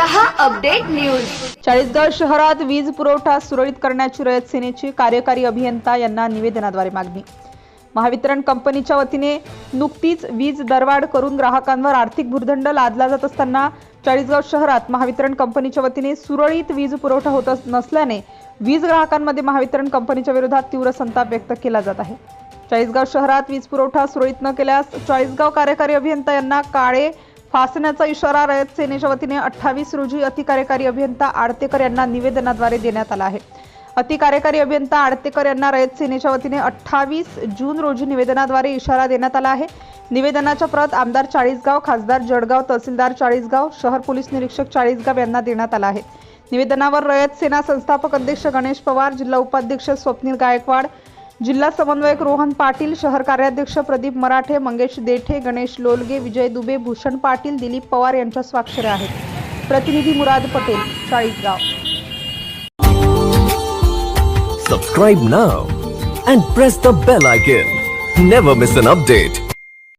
News. Chalisgaon शहरात वीज पुरवठा सुरळीत करण्याची रयत सेनेची कार्यकारी अभियंता यांना निवेदनाद्वारे मागणी. महावितरण कंपनीच्या वतीने नुकतीच वीज दरवाढ करून ग्राहकांवर आर्थिक भूर्दंड लादला जात असताना चाळीसगाव शहरात महावितरण कंपनीच्या वतीने सुरळीत वीज पुरवठा होत नसल्याने वीज ग्राहकांमध्ये महावितरण कंपनीच्या विरोधात तीव्र संताप व्यक्त केला जात आहे. चाळीसगाव शहरात वीज पुरवठा सुरळीत न केल्यास चाळीसगाव कार्यकारी अभियंता यांना काळे फासण्याचा इशारा रयत सेनेच्या वतीने अठ्ठावीस रोजी अतिकार्यकारी अभियंता आडतेकर यांना निवेदनाद्वारे देण्यात आला आहे. अतिकार्यकारी अभियंता आडतेकर यांना रयत सेनेच्या वतीने अठ्ठावीस जून रोजी निवेदनाद्वारे इशारा देण्यात आला आहे. निवेदनाच्या प्रत आमदार चाळीसगाव खासदार जळगाव तहसीलदार चाळीसगाव शहर पोलीस निरीक्षक चाळीसगाव यांना देण्यात आला आहे. निवेदनावर रयत सेना संस्थापक अध्यक्ष गणेश पवार जिल्हा उपाध्यक्ष स्वप्नील गायकवाड जिल्हा समन्वयक रोहन पाटील शहर कार्याध्यक्ष प्रदीप मराठे मंगेश देठे गणेश लोलगे विजय दुबे भूषण पाटील दिलीप पवार यांच्या स्वाक्षऱ्या आहेत. प्रतिनिधी Murad Patel Chalisgaon. Subscribe now and press the bell icon never miss an update